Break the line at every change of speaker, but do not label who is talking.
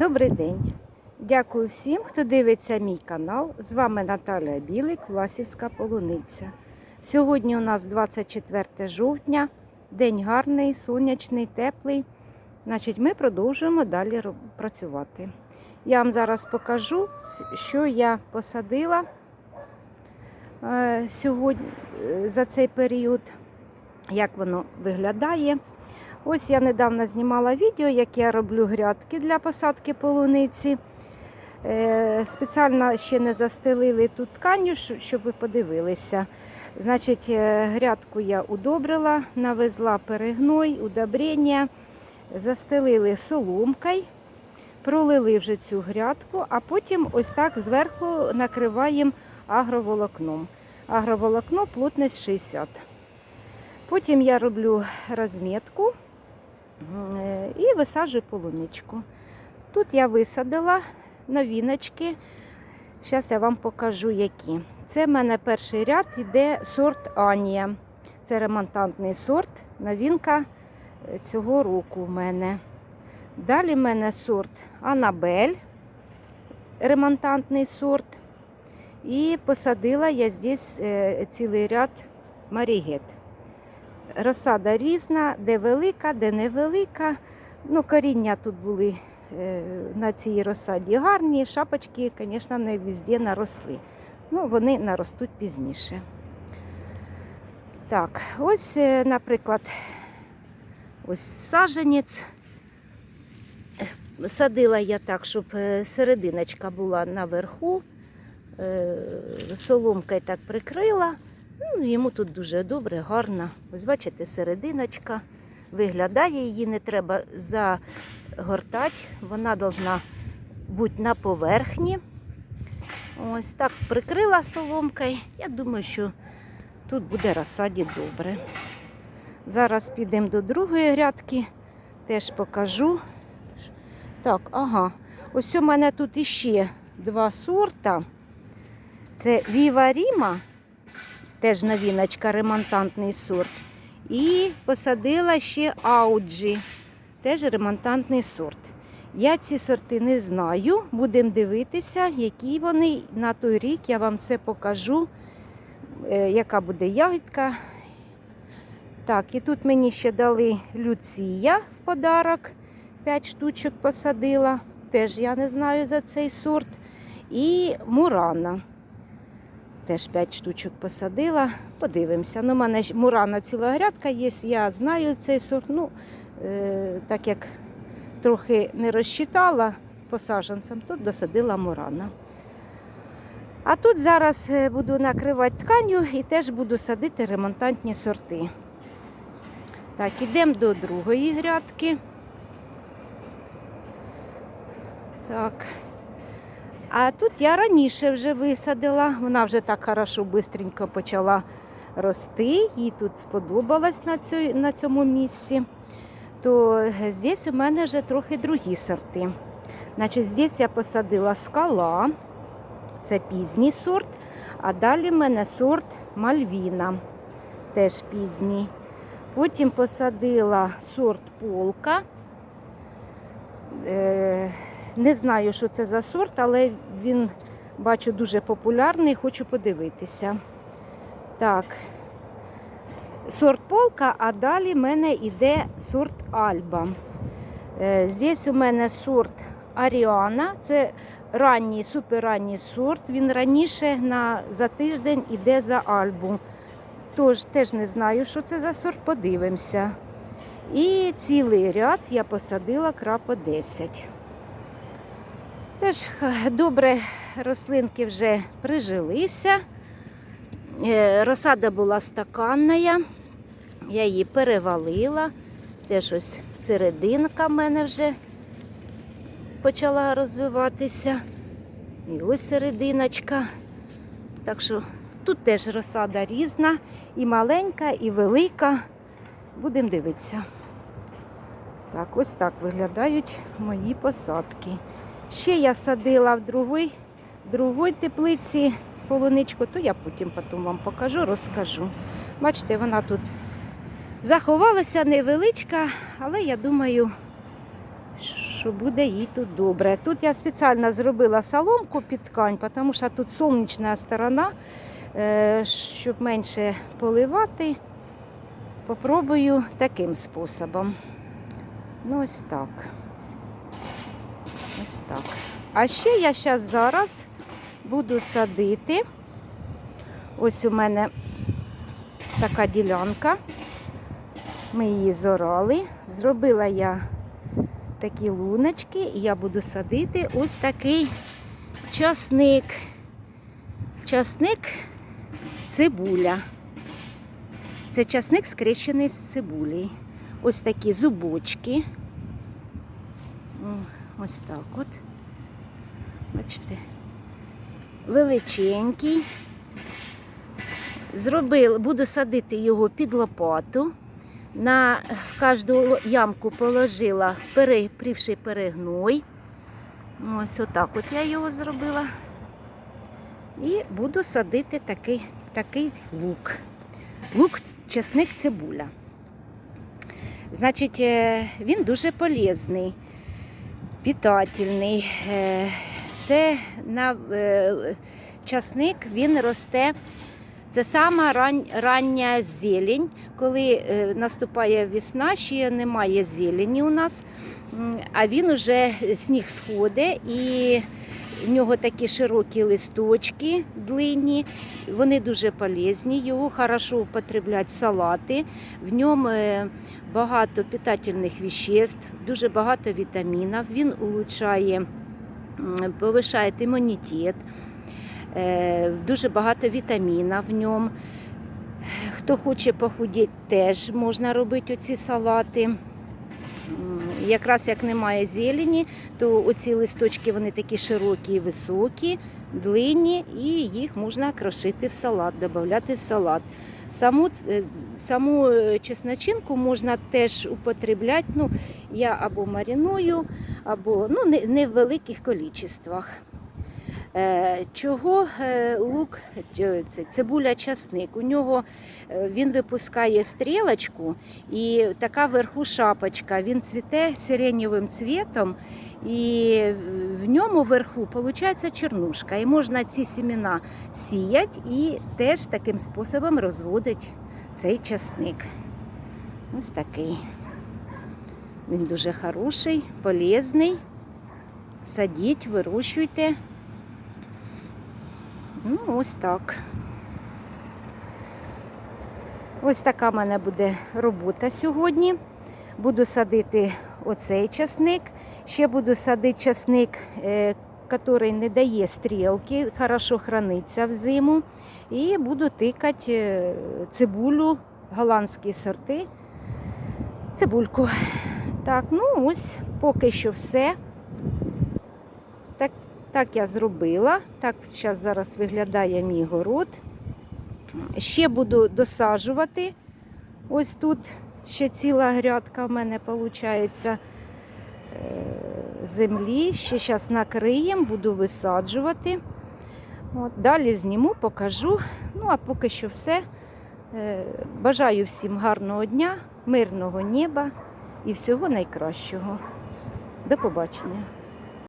Добрий день! Дякую всім, хто дивиться мій канал. З вами Наталя Білик, Власівська полуниця. Сьогодні у нас 24 жовтня, день гарний, сонячний, теплий. Значить, ми продовжуємо далі працювати. Я вам зараз покажу, що я посадила е, сьогодні е, за цей період, як воно виглядає. Ось я недавно знімала відео, як я роблю грядки для посадки полуниці. Е, Спеціально ще не застелили тут тканю, щоб ви подивилися. Значить, е, грядку я удобрила, навезла перегной, удобрення, застелили соломкою, пролили вже цю грядку, а потім ось так зверху накриваємо агроволокном. Агроволокно плотність 60. Потім я роблю розмітку і висаджую полуничку. Тут я висадила новіночки. Зараз я вам покажу, які. Це в мене перший ряд йде сорт Анія. Це ремонтантний сорт, новинка е, цього року в мене. Далі в мене сорт Анабель, ремонтантний сорт. І посадила я здесь е, цілий ряд Марігет. Розсада різна, де велика, де невелика. Ну, коріння тут були е, на цій розсаді гарні, шапочки, звісно, не везде наросли. Ну, вони наростуть пізніше. Так, ось, е, наприклад, ось саженець. Садила я так, щоб е, серединочка була наверху, соломкою так прикрила. Ну, йому тут дуже добре, гарно. Ось бачите, серединочка виглядає, її не треба загортати, вона повинна бути на поверхні. Ось так прикрила соломкою. Я думаю, що тут буде розсаді добре. Зараз підемо до другої грядки, теж покажу. Так, ага. Ось у мене тут іще два сорта. Це Віва Ріма теж новіночка, ремонтантний сорт. І посадила ще ауджі, теж ремонтантний сорт. Я ці сорти не знаю, будемо дивитися, які вони на той рік. Я вам все покажу, е, яка буде ягідка. Так, і тут мені ще дали Люція в подарок. 5 штучок посадила. Теж я не знаю за цей сорт. І Мурана. Теж 5 штучок посадила. Подивимося. Ну, у мене мурана ціла грядка є, я знаю цей сорт. Ну, е, так як трохи не розчитала по саджанцям, тут досадила мурана. А тут зараз е, буду накривати тканю і теж буду садити ремонтантні сорти. Так, ідемо до другої грядки. Так. А тут я раніше вже висадила, вона вже так хорошо, швидко почала рости, їй тут сподобалось на, цю, на цьому місці. То здесь у мене вже трохи другі сорти. Значить, здесь я посадила скала, це пізній сорт, а далі в мене сорт Мальвіна, теж пізній. Потім посадила сорт полка. Не знаю, що це за сорт, але він, бачу, дуже популярний, хочу подивитися. Так, сорт полка, а далі в мене йде сорт Альба. Е, Здесь у мене сорт Аріана, це ранній, суперранній сорт. Він раніше на, за тиждень йде за Альбу. Тож теж не знаю, що це за сорт, подивимося. І цілий ряд я посадила крапо 10. Теж добре рослинки вже прижилися. Е, Розсада була стаканна, я її перевалила. Теж ось серединка в мене вже почала розвиватися. І ось серединочка. Так що тут теж розсада різна, і маленька, і велика. Будемо дивитися. Так, ось так виглядають мої посадки. Ще я садила в другій, другій теплиці полуничку, то я потім потім вам покажу, розкажу. Бачите, вона тут заховалася невеличка, але я думаю, що буде їй тут добре. Тут я спеціально зробила соломку під ткань, тому що тут сонячна сторона, е, щоб менше поливати. Попробую таким способом. Ну, ось так. Ось так. А ще я зараз зараз буду садити. Ось у мене така ділянка. Ми її зорали. Зробила я такі луночки, і я буду садити ось такий часник. Часник цибуля. Це часник скрещений з цибулі. Ось такі зубочки. Ось так от. Бачите. Величенький. Зробила, буду садити його під лопату. На кожну ямку положила перепрівший перегной. Ось отак от я його зробила. І буду садити такий, такий лук. Лук, чесник, цибуля. Значить, е, він дуже полезний, питательний. Е, Це на е, часник він росте. Це сама ран, рання зелень, коли е, наступає весна, ще немає зелені у нас, а він уже сніг сходить і в нього такі широкі листочки длинні, вони дуже полезні, його хорошо употребляють в салати. В ньому е, багато питательних веществ, дуже багато вітамінів. Він улучшає, повишає імунітет. Е, Дуже багато вітамінів в ньому. Хто хоче похудіти, теж можна робити оці салати. Якраз як немає зелені, то оці листочки вони такі широкі і високі, длинні, і їх можна крошити в салат, додати в салат. Саму, е, саму е, чесночинку можна теж употребляти. Ну, я або мариную, або ну, не, не в великих кількостях. Е, Чого е, лук, е, це цибуля часник? У нього він випускає стрілочку і така вверху шапочка. Він цвіте сиренєвим цвітом, і в ньому вверху виходить чернушка. І можна ці сімена сіяти і теж таким способом розводити цей часник. Ось такий. Він дуже хороший, полезний. Садіть, вирощуйте. Ну, ось так. Ось така в мене буде робота сьогодні. Буду садити оцей часник. Ще буду садити часник, е, який не дає стрілки, хорошо храниться в зиму. І буду тикати е, цибулю, голландські сорти. Цибульку. Так, ну ось поки що все. Так, так я зробила. Так зараз зараз виглядає мій город. Ще буду досаджувати. Ось тут ще ціла грядка в мене виходить землі. Ще зараз накриємо, буду висаджувати. От, далі зніму, покажу. Ну, а поки що все. Е, Бажаю всім гарного дня, мирного неба і всього найкращого. До побачення.